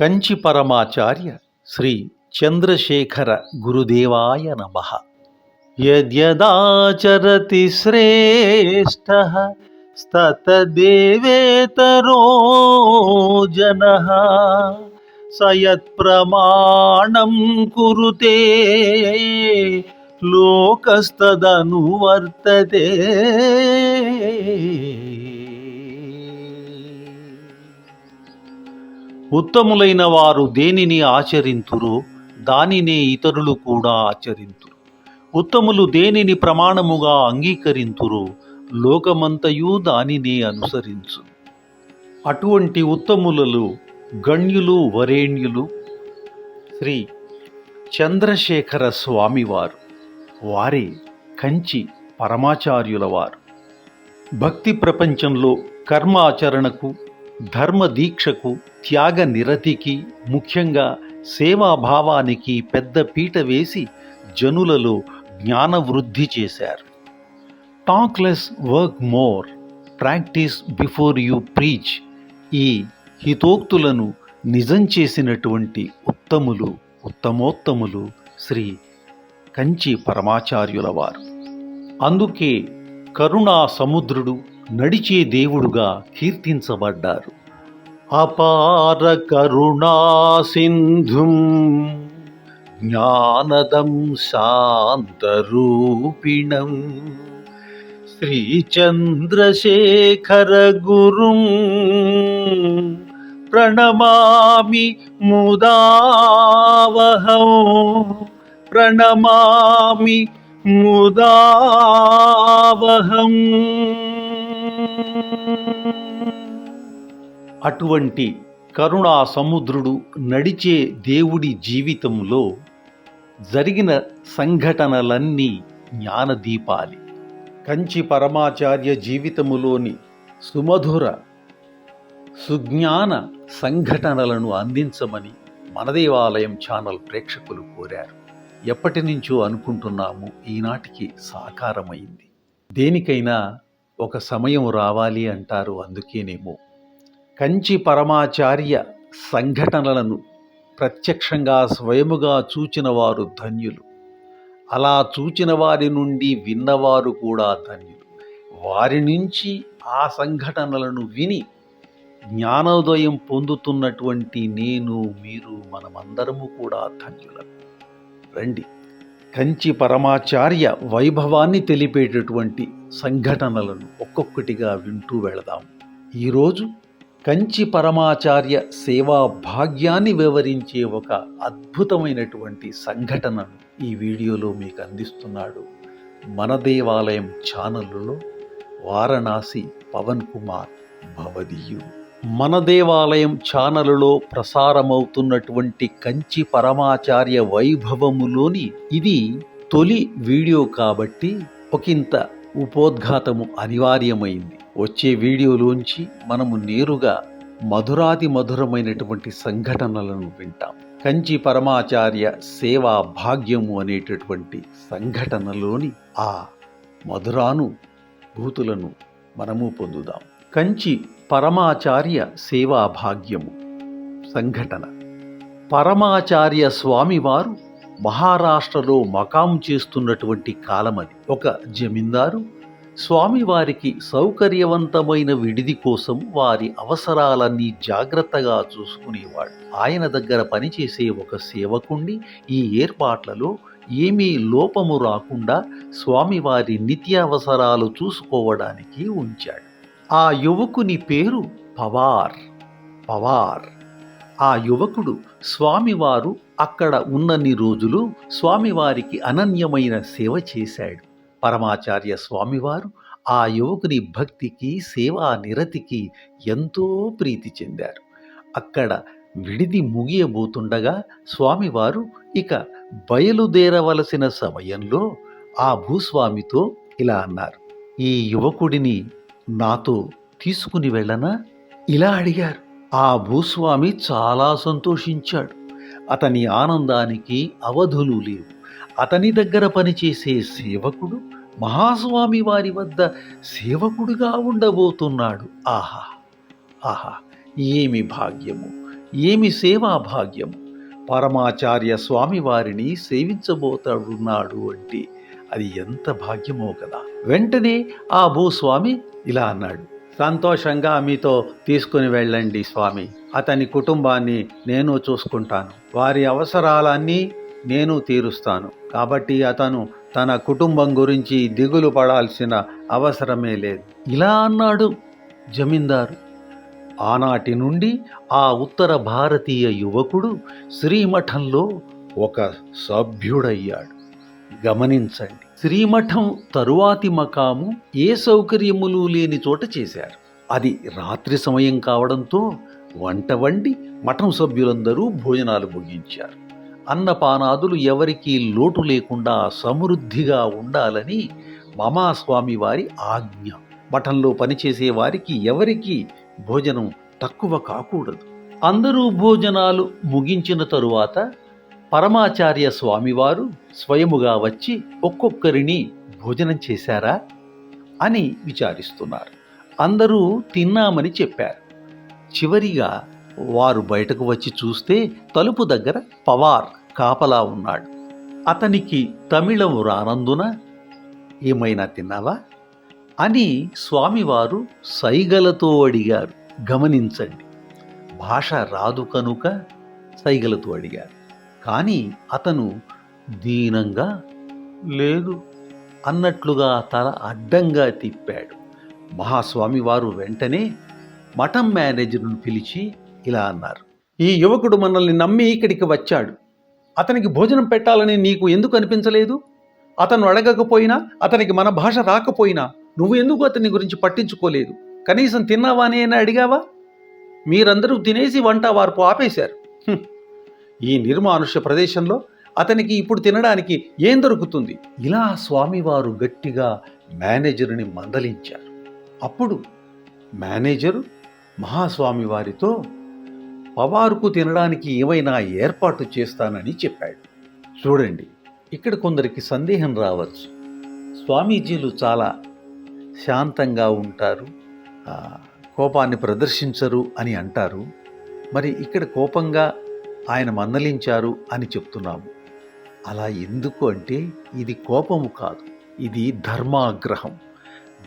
కంచి పరమాచార్య శ్రీ చంద్రశేఖర గురుదేవాయ నమ. యద్యదాచరతి శ్రేష్ఠ స్తతదేవేతరో జన. సయత్ప్రమాణం కురుతే లోకస్తదనువర్తతే. ఉత్తములైన వారు దేనిని ఆచరింతురో దానినే ఇతరులు కూడా ఆచరింతురు. ఉత్తములు దేనిని ప్రమాణముగా అంగీకరింతురో లోకమంతయు దానినే అనుసరించు. అటువంటి ఉత్తములలో గణ్యులు వరేణ్యులు శ్రీ చంద్రశేఖర స్వామివారు. వారే కంచి పరమాచార్యుల వారు భక్తి ప్రపంచంలో కర్మాచరణకు ధర్మ దీక్షకు త్యాగ నిరతికి ముఖ్యంగా సేవాభావానికి పెద్ద పీట వేసి జనులలో జ్ఞాన వృద్ధి చేశారు talk less work more practice before you preach ఈ హితోక్తులను నిజం చేసినటువంటి ఉత్తములు ఉత్తమోత్తములు శ్రీ కంచి పరమాచార్యుల వారు అందుకే కరుణా సముద్రుడు నడిచే దేవుడుగా కీర్తించబడ్డారు. అపార కరుణా సింధుం జ్ఞానదం శాంతరూపిణం. శ్రీచంద్రశేఖర గురుం ప్రణమామి ముదావహం. ప్రణమామి ముదావహం. అటువంటి కరుణా సముద్రుడు నడిచే దేవుడి జీవితంలో జరిగిన సంఘటనలన్నీ జ్ఞానదీపాలి. కంచి పరమాచార్య జీవితములోని సుమధుర సుజ్ఞాన సంఘటనలను అందించమని మన దేవాలయం ఛానల్ ప్రేక్షకులు కోరారు. ఎప్పటి నుంచో అనుకుంటున్నాము ఈనాటికి సాకారమైంది. దేనికైనా ఒక సమయం రావాలి అంటారు అందుకేనేమో. కంచి పరమాచార్య సంఘటనలను ప్రత్యక్షంగా స్వయముగా చూచిన వారు ధన్యులు. అలా చూచిన వారి నుండి విన్నవారు కూడా ధన్యులు. వారి నుంచి ఆ సంఘటనలను విని జ్ఞానోదయం పొందుతున్నటువంటి నేను మీరు మనమందరము కూడా ధన్యులం. రండి. కంచి పరమాచార్య వైభవాన్ని తెలిపేటటువంటి సంఘటనలను ఒక్కొక్కటిగా వింటూ వెళదాం. ఈరోజు కంచి పరమాచార్య సేవా భాగ్యాన్ని వివరించే ఒక అద్భుతమైనటువంటి సంఘటనను ఈ వీడియోలో మీకు అందిస్తున్నాడు. మన దేవాలయం ఛానల్లో వారణాసి పవన్ కుమార్ భవదీయుడు. మన దేవాలయం ఛానలులో ప్రసారమవుతున్నటువంటి కంచి పరమాచార్య వైభవములోని ఇది తొలి వీడియో కాబట్టి ఒకంత ఉపోద్ఘాతము అనివార్యమైంది. వచ్చే వీడియోలోంచి మనము నేరుగా మధురాది మధురమైనటువంటి సంఘటనలను వింటాం. కంచి పరమాచార్య సేవా భాగ్యము అనేటటువంటి సంఘటనలోని ఆ మధురాను భూతులను మనము పొందుదాం. కంచి పరమాచార్య సేవా భాగ్యము సంఘటన. పరమాచార్య స్వామివారు మహారాష్ట్రలో మకాం చేస్తున్నటువంటి కాలమది ఒక జమీందారు స్వామివారికి సౌకర్యవంతమైన విడిది కోసం వారి అవసరాలన్నీ జాగ్రత్తగా చూసుకునేవాడు. ఆయన దగ్గర పనిచేసే ఒక సేవకుండి ఈ ఏర్పాట్లలో ఏమీ లోపము రాకుండా స్వామివారి నిత్యావసరాలు చూసుకోవడానికి ఉంచాడు. ఆ యువకుని పేరు పవార్. పవార్. ఆ యువకుడు స్వామివారు అక్కడ ఉన్నన్ని రోజులు స్వామివారికి అనన్యమైన సేవ చేశాడు. పరమాచార్య స్వామివారు ఆ యువకుని భక్తికి సేవా నిరతికి ఎంతో ప్రీతి చెందారు. అక్కడ విడిది ముగియబోతుండగా స్వామివారు ఇక బయలుదేరవలసిన సమయంలో ఆ భూస్వామితో ఇలా అన్నారు ఈ యువకుడిని నాతో తీసుకుని వెళ్ళనా? ఇలా అడిగారు. ఆ భూస్వామి చాలా సంతోషించాడు. అతని ఆనందానికి అవధులు లేవు. అతని దగ్గర పనిచేసే సేవకుడు మహాస్వామి వారి వద్ద సేవకుడుగా ఉండబోతున్నాడు. ఆహా! ఆహా! ఏమి భాగ్యము? ఏమి సేవా భాగ్యము? పరమాచార్య స్వామి వారిని సేవించబోతాడున్నాడు అంటే అది ఎంత భాగ్యమో కదా! వెంటనే ఆ భూస్వామి ఇలా అన్నాడు. సంతోషంగా మీతో తీసుకుని వెళ్ళండి స్వామి. అతని కుటుంబాన్ని నేను చూసుకుంటాను. వారి అవసరాలన్నీ నేను తీరుస్తాను. కాబట్టి అతను తన కుటుంబం గురించి దిగులు పడాల్సిన అవసరమే లేదు. ఇలా అన్నాడు జమీందారు. ఆనాటి నుండి ఆ ఉత్తర భారతీయ యువకుడు శ్రీమఠంలో ఒక సభ్యుడయ్యాడు. గమనించండి. శ్రీమఠం తరువాతి మకాము ఏ సౌకర్యములు లేని చోట చేశారు. అది రాత్రి సమయం కావడంతో వంట వండి మఠం సభ్యులందరూ భోజనాలు ముగించారు. అన్నపానాదులు ఎవరికీ లోటు లేకుండా సమృద్ధిగా ఉండాలని మమాస్వామి వారి ఆజ్ఞ. మఠంలో పనిచేసే వారికి ఎవరికీ భోజనం తక్కువ కాకూడదు. అందరూ భోజనాలు ముగించిన తరువాత పరమాచార్య స్వామివారు స్వయముగా వచ్చి ఒక్కొక్కరిని భోజనం చేశారా అని విచారిస్తున్నారు. అందరూ తిన్నామని చెప్పారు. చివరిగా వారు బయటకు వచ్చి చూస్తే తలుపు దగ్గర పవార్ కాపలా ఉన్నాడు. అతనికి తమిళం రానందున ఏమైనా తిన్నావా అని స్వామివారు సైగలతో అడిగారు. గమనించండి. భాష రాదు కనుక సైగలతో అడిగారు. కానీ అతను దీనంగా లేదు అన్నట్లుగా తల అడ్డంగా తిప్పాడు. మహాస్వామి వారు వెంటనే మఠం మేనేజర్ను పిలిచి ఇలా అన్నారు ఈ యువకుడు మనల్ని నమ్మి ఇక్కడికి వచ్చాడు. అతనికి భోజనం పెట్టాలని నీకు ఎందుకు అనిపించలేదు? అతను అడగకపోయినా అతనికి మన భాష రాకపోయినా నువ్వు ఎందుకు అతని గురించి పట్టించుకోలేదు? కనీసం తిన్నావా అని అడిగావా? మీరందరూ తినేసి వంట వార్పు ఆపేశారు. ఈ నిర్మానుష్య ప్రదేశంలో అతనికి ఇప్పుడు తినడానికి ఏం దొరుకుతుంది? ఇలా స్వామివారు గట్టిగా మేనేజర్ని మందలించారు. అప్పుడు మేనేజరు మహాస్వామి వారితో పవారుకు తినడానికి ఏమైనా ఏర్పాటు చేస్తానని చెప్పాడు. చూడండి ఇక్కడ కొందరికి సందేహం రావచ్చు. స్వామీజీలు చాలా శాంతంగా ఉంటారు. కోపాన్ని ప్రదర్శించరు అని అంటారు. మరి ఇక్కడ కోపంగా ఆయన మందలించారు అని చెప్తున్నాము. అలా ఎందుకు అంటే ఇది కోపము కాదు. ఇది ధర్మాగ్రహం.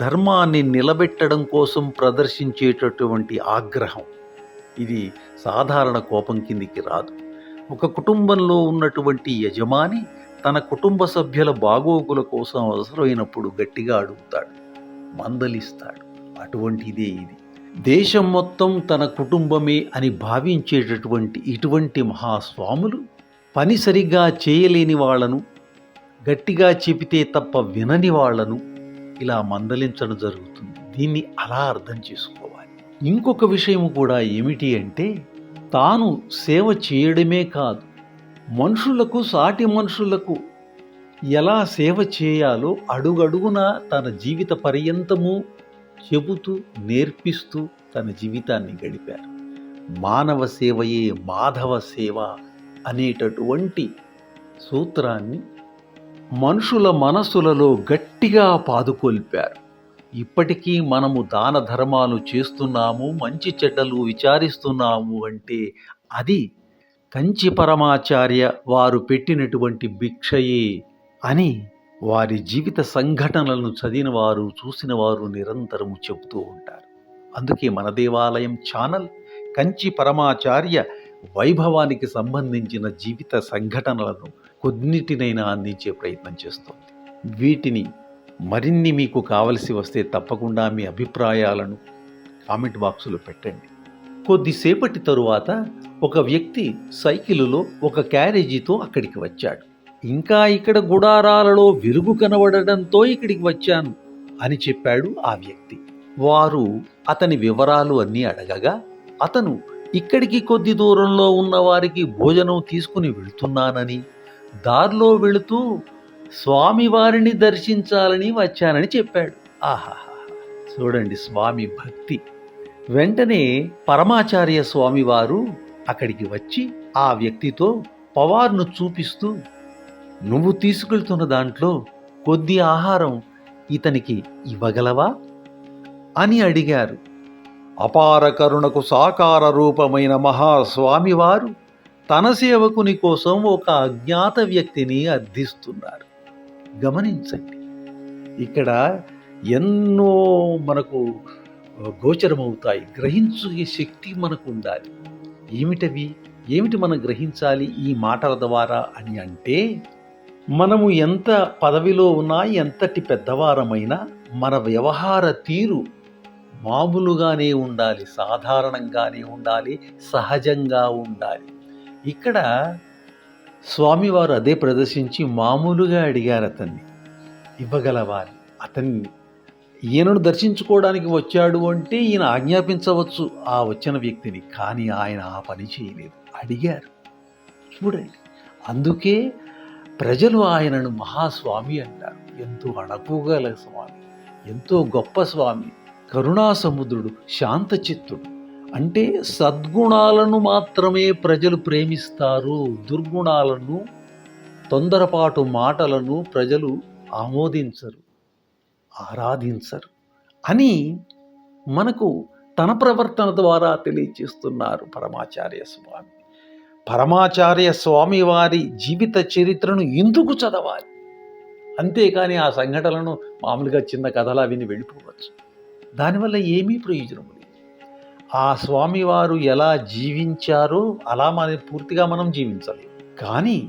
ధర్మాన్ని నిలబెట్టడం కోసం ప్రదర్శించేటటువంటి ఆగ్రహం. ఇది సాధారణ కోపం కిందికి రాదు. ఒక కుటుంబంలో ఉన్నటువంటి యజమాని తన కుటుంబ సభ్యుల బాగోగుల కోసం అవసరమైనప్పుడు గట్టిగా అడుగుతాడు. మందలిస్తాడు. అటువంటిదే ఇది. దేశం మొత్తం తన కుటుంబమే అని భావించేటటువంటి ఇటువంటి మహాస్వాములు పని సరిగ్గా చేయలేని వాళ్ళను గట్టిగా చెబితే తప్ప వినని వాళ్ళను ఇలా మందలించడం జరుగుతుంది. దీన్ని అలా అర్థం చేసుకోవాలి. ఇంకొక విషయం కూడా ఏమిటి అంటే తాను సేవ చేయడమే కాదు మనుషులకు సాటి మనుషులకు ఎలా సేవ చేయాలో అడుగడుగున తన జీవిత పర్యంతము చెబుతూ నేర్పిస్తూ తన జీవితాన్ని గడిపారు. మానవ సేవయే మాధవ సేవ అనేటటువంటి సూత్రాన్ని మనుషుల మనసులలో గట్టిగా పాదుకొల్పారు. ఇప్పటికీ మనము దాన ధర్మాలు చేస్తున్నాము మంచి చెడ్డలు విచారిస్తున్నాము అంటే అది కంచి పరమాచార్య వారు పెట్టినటువంటి భిక్షయే అని వారి జీవిత సంఘటనలను చదివిన వారు చూసిన వారు నిరంతరము చెబుతూ ఉంటారు. అందుకే మన దేవాలయం ఛానల్ కంచి పరమాచార్య వైభవానికి సంబంధించిన జీవిత సంఘటనలను కొన్నిటినైనా అందించే ప్రయత్నం చేస్తోంది. వీటిని మరిన్ని మీకు కావలసి వస్తే తప్పకుండా మీ అభిప్రాయాలను కామెంట్ బాక్సులో పెట్టండి. కొద్దిసేపటి తరువాత ఒక వ్యక్తి సైకిలులో ఒక క్యారేజీతో అక్కడికి వచ్చాడు. ఇంకా ఇక్కడ గుడారాలలో వెలుగు కనబడటంతో ఇక్కడికి వచ్చాను అని చెప్పాడు ఆ వ్యక్తి. వారు అతని వివరాలు అన్నీ అడగగా అతను ఇక్కడికి కొద్ది దూరంలో ఉన్న వారికి భోజనం తీసుకుని వెళుతున్నానని దారిలో వెళుతూ స్వామివారిని దర్శించాలని వచ్చానని చెప్పాడు. ఆహాహా చూడండి స్వామి భక్తి. వెంటనే పరమాచార్య స్వామివారు అక్కడికి వచ్చి ఆ వ్యక్తితో పవార్ను చూపిస్తూ నువ్వు తీసుకెళ్తున్న దాంట్లో కొద్ది ఆహారం ఇతనికి ఇవ్వగలవా? అని అడిగారు. అపార కరుణకు సాకార రూపమైన మహాస్వామివారు తన సేవకుని కోసం ఒక అజ్ఞాత వ్యక్తిని అర్థిస్తున్నారు. గమనించండి. ఇక్కడ ఎన్నో మనకు గోచరమవుతాయి. గ్రహించే శక్తి మనకు ఉండాలి ఏమిటవి? ఏమిటి మనం గ్రహించాలి ఈ మాటల ద్వారా అని అంటే మనము ఎంత పదవిలో ఉన్నా ఎంతటి పెద్దవారమైనా మన వ్యవహార తీరు మామూలుగానే ఉండాలి సాధారణంగానే ఉండాలి సహజంగా ఉండాలి. ఇక్కడ స్వామివారు అదే ప్రదర్శించి మామూలుగా అడిగారు అతన్ని. ఇవ్వగలవాలి అతన్ని ఈయనను దర్శించుకోవడానికి వచ్చాడు అంటే ఈయన ఆజ్ఞాపించవచ్చు ఆ వచ్చిన వ్యక్తిని కానీ ఆయన ఆ పని చేయలేదు. అడిగారు. చూడండి. అందుకే ప్రజలు ఆయనను మహాస్వామి అంటారు. ఎంతో అణపుగల స్వామి ఎంతో గొప్ప స్వామి కరుణాసముద్రుడు శాంతచిత్తుడు అంటే సద్గుణాలను మాత్రమే ప్రజలు ప్రేమిస్తారు. దుర్గుణాలను తొందరపాటు మాటలను ప్రజలు ఆమోదించరు ఆరాధించరు అని మనకు తన ప్రవర్తన ద్వారా తెలియచేస్తున్నారు పరమాచార్య స్వామి. పరమాచార్య స్వామి వారి జీవిత చరిత్రను ఎందుకు చదవాలి? అంతేకాని ఆ సంఘటనలను మామూలుగా చిన్న కథలా విని వెళ్ళిపోవచ్చు. దానివల్ల ఏమీ ప్రయోజనం లేదు. ఆ స్వామివారు ఎలా జీవించారో అలా మన పూర్తిగా మనం జీవించలేము. కానీ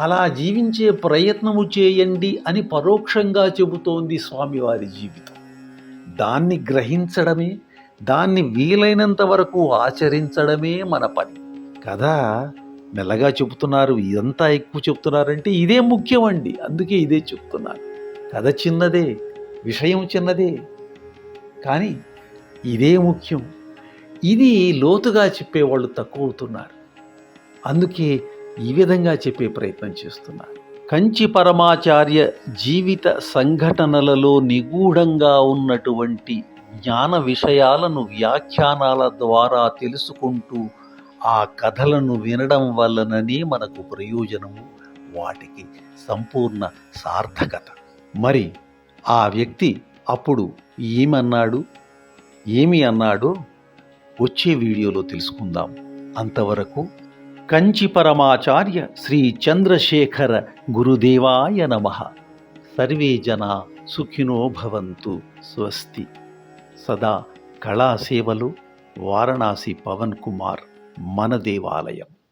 అలా జీవించే ప్రయత్నము చేయండి అని పరోక్షంగా చెబుతోంది స్వామివారి జీవితం. దాన్ని గ్రహించడమే దాన్ని వీలైనంత వరకు ఆచరించడమే మన పని. కథ మెల్లగా చెబుతున్నారు ఇదంతా ఎక్కువ చెప్తున్నారంటే ఇదే ముఖ్యమండి. అందుకే ఇదే చెప్తున్నాను. కథ చిన్నదే విషయం చిన్నదే. కానీ ఇదే ముఖ్యం. ఇది లోతుగా చెప్పేవాళ్ళు తక్కువ అవుతున్నారు అందుకే ఈ విధంగా చెప్పే ప్రయత్నం చేస్తున్నారు కంచి పరమాచార్య జీవిత సంఘటనలలో నిగూఢంగా ఉన్నటువంటి జ్ఞాన విషయాలను వ్యాఖ్యానాల ద్వారా తెలుసుకుంటూ ఆ కథలను వినడం వలననే మనకు ప్రయోజనము వాటికి సంపూర్ణ సార్థకత. మరి ఆ వ్యక్తి అప్పుడు ఏమన్నాడు? ఏమి అన్నాడో వచ్చే వీడియోలో తెలుసుకుందాం. అంతవరకు కంచి పరమాచార్య శ్రీ చంద్రశేఖర గురుదేవాయ నమ. సర్వే జన సుఖినో భవంతు స్వస్తి. సదా కళాసేవలు వారణాసి పవన్ కుమార్. మన దేవాలయం.